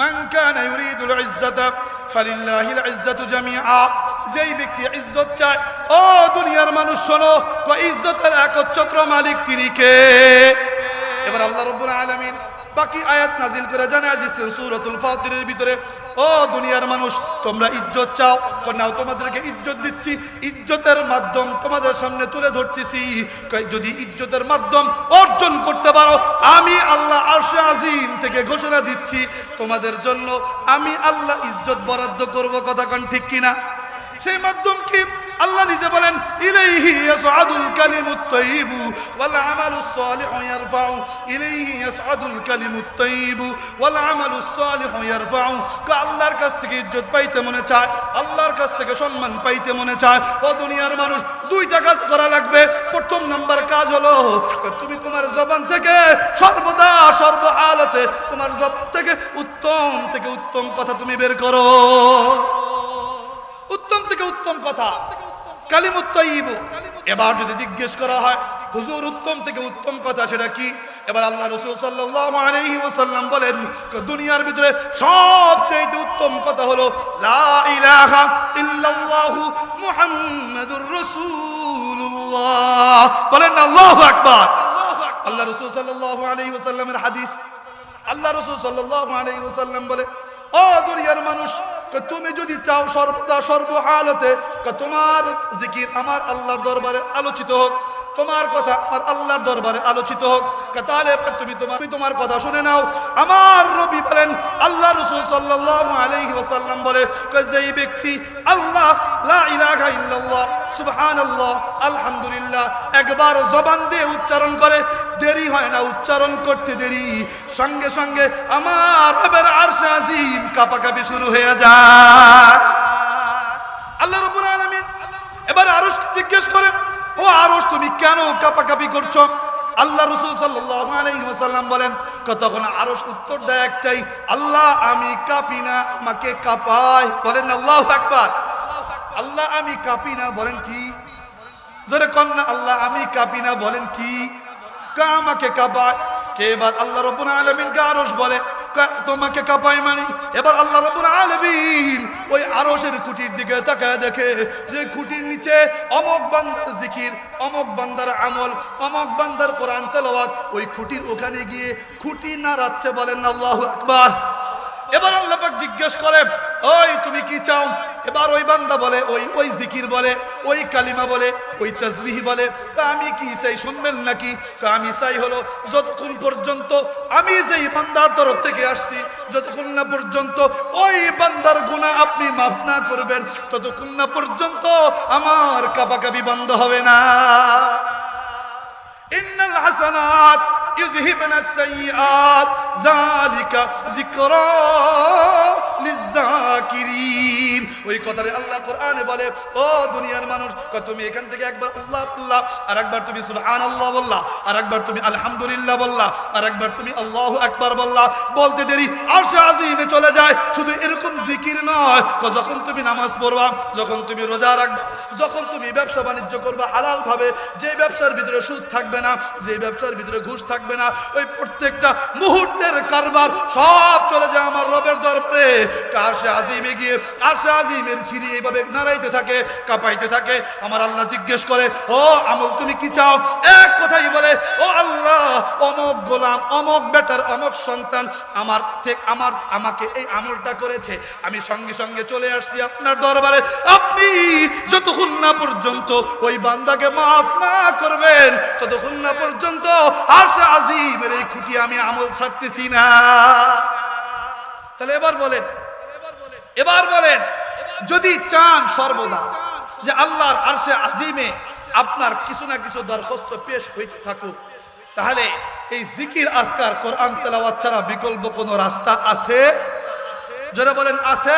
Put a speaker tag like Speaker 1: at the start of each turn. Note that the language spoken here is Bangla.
Speaker 1: মান কানা ইউরিদুল ইজ্জাতা ফালিল্লাহিল ইজ্জাতু জামিআ। যেই ব্যক্তি ইজ্জত চায়, ও দুনিয়ার মানুষ শোনো ইজ্জতের একচ্ছত্র মালিক তিনি কে? এবার আল্লাহ রব্বুল আলামিন বাকি আয়াত নাজিল করে জানা দিচ্ছেন সুরতুল ফাতিরের ভিতরে। ও দুনিয়ার মানুষ, তোমরা ইজ্জত চাও তো নাও, তোমাদেরকে ইজ্জত দিচ্ছি, ইজ্জতের মাধ্যম তোমাদের সামনে তুলে ধরতেছি। যদি ইজ্জতের মাধ্যম অর্জন করতে পারো, আমি আল্লাহ আরশে আজিম থেকে ঘোষণা দিচ্ছি, তোমাদের জন্য আমি আল্লাহ ইজ্জত বরাদ্দ করব। কথা কান ঠিক কিনা? সেই মাধ্যম কি? আল্লাহ নিজে বলেন, ইলাইহি ইয়াসআদুল কালিমুত তাইয়িবু ওয়াল আমালুস সালিহু ইয়ারফাউ। ইলাইহি ইয়াসআদুল কালিমুত তাইয়িবু ওয়াল আমালুস সালিহু ইয়ারফাউ। আল্লাহর কাছ থেকে ইজ্জত পাইতে মনে চায়, আল্লাহর কাছ থেকে সম্মান পাইতে মনে চায়। ও দুনিয়ার মানুষ, দুইটা কাজ করা লাগবে। প্রথম নাম্বার কাজ হলো, তুমি তোমার জবান থেকে সর্বদা সর্বহালতে তোমার জবান থেকে উত্তম থেকে উত্তম কথা তুমি বের করো। কথা। এবার যদি জিজ্ঞেস করা হয়, হুজুর, উত্তম থেকে উত্তম কথা সেটা কি? এবার আল্লাহ রসুল সাল্লাল্লাহু আলাইহি ওয়াসাল্লাম বলেন, দুনিয়ার ভিতরে সবচেয়ে উত্তম কথা হলো বলেন আল্লাহু আল্লাহ রসুল সাল্লাল্লাহু আলাইহি ওয়াসাল্লামের হাদিস। আল্লাহ রসুল সাল্লাল্লাহু আলাইহি ওয়াসাল্লাম বলে, ও দুনিয়ার মানুষ তুমি যদি চাও সর্বদা সর্বহালতে তোমার জিকির আমার আল্লাহর দরবারে আলোচিত হোক, তোমার কথা আমার আল্লাহর দরবারে আলোচিত হোক তাহলে তুমি তোমার তোমার কথা শুনে নাও। আমার নবী বলেন, আল্লাহ রসুল সাল্লাল্লাহু আলাইহি ওয়াসাল্লাম বলে যেই ব্যক্তি আল্লাহ লা ইলাহা ইল্লাল্লাহ, সুবহানাল্লাহ, আলহামদুলিল্লাহ, একবার জবান দিয়ে উচ্চারণ করে, দেরি হয় না, উচ্চারণ করতে দেরি। সঙ্গে সঙ্গে আমার রবের কাপাকাপি শুরু হয়ে যায়। আল্লাহ রাব্বুল আলামিন এবার আরশকে জিজ্ঞেস করে ও আরশ তুমি কেন কাপাকাপি করছ? আল্লাহ রসুল সাল্লাল্লাহু আলাইহি ওয়াসাল্লাম বলেন তখন আরশ উত্তর দেয় একটাই আল্লাহ আমি কাঁপি না আমাকে কাঁপায় বলেন আল্লাহু আকবার। আল্লাহ আমি কাঁপি না বলেন কি? জোরে কন্যা আল্লাহ আমি কাঁপি না বলেন কি? কা আমাকে কাঁপায়? কে এবার আল্লাহ রব্বুল আলামিন কে আরশ বলে তোমাকে কাঁপায় মানি? এবার আল্লাহ রব্বুল আলামিন ওই আরসের কুটির দিকে তাকায় দেখে যে কুটির নিচে অমক বান্দার জিকির, অমক বান্দার আমল, অমক বান্দার কোরআন তেলাওয়াত, ওই খুঁটির ওখানে গিয়ে খুঁটি নাড়াচ্ছে বলেন আল্লাহ আকবার। এবার আল্লাপাক জিজ্ঞেস করে, ওই, তুমি কি চাও? এবার ওই বান্দা বলে, ওই ওই জিকির বলে, ওই কালিমা বলে, ওই তসবিহি বলে আমি কি চাই শুনবেন নাকি? আমি চাই হলো, যতক্ষণ পর্যন্ত আমি যেই বান্দার তরফ থেকে আসছি, যতক্ষণ না পর্যন্ত ওই বান্দার গুণা আপনি মাফ না করবেন, ততক্ষণ না পর্যন্ত আমার কাপাকাপি বন্ধ হবে না। ইন্নাল হাসানাত ইউজহিবনা সাইয়্যাত, যালিকা যিকরা লিজাকিরিন ওই আল্লাহ কোরআনে বলে, ও দুনিয়ার মানুষ তুমি এখান থেকে একবার আল্লাহ আল্লাহ তুমি সুবহানাল্লাহ বললা তুমি আলহামদুলিল্লাহ বললা তুমি আল্লাহু আকবার বললা। বলতে দেরি আরশে চলে যায়, শুধু এরকম জিকির নয় যখন তুমি নামাজ পড়বা, যখন তুমি রোজা রাখবা, যখন তুমি ব্যবসা বাণিজ্য করবা হালালভাবে, যে ব্যবসার ভিতরে সুদ থাকবে না, যে ব্যবসার ভিতরে ঘুষ থাকবে না, ওই প্রত্যেকটা মুহূর্ত কারবার, সব চলে যায় আমার রবের দরবারে। কার সে আজিমে গিয়ে সে আজিমের ছিঁড়ি এইভাবে নাড়াইতে থাকে, কাঁপাইতে থাকে? আমার আল্লাহ জিজ্ঞেস করে, ও আমল, তুমি কি চাও? এক কথাই বলে, ও আল্লাহ, অমক গোলাম, অমক বেটার, অমক সন্তান আমার থেকে আমার, আমাকে এই আমলটা করেছে। আমি সঙ্গে সঙ্গে চলে আসছি আপনার দরবারে। আপনি যতক্ষণ না পর্যন্ত ওই বান্দাকে মাফ না করবেন ততক্ষণ না পর্যন্ত আরশে আজিমের এই খুঁটি আমি আমল ছাড়তেছি না। তাহলে এবার বলেন এবার বলেন, যদি চান সর্বদা যে আল্লাহর আরশে আজিমে আপনার কিছু না কিছু দরখাস্ত পেশ হইতে থাকুক, তাহলে এই জিকির, আজকার, কোরআন তেলাওয়াত ছাড়া বিকল্প কোনো রাস্তা আছে? যারা বলেন, আছে?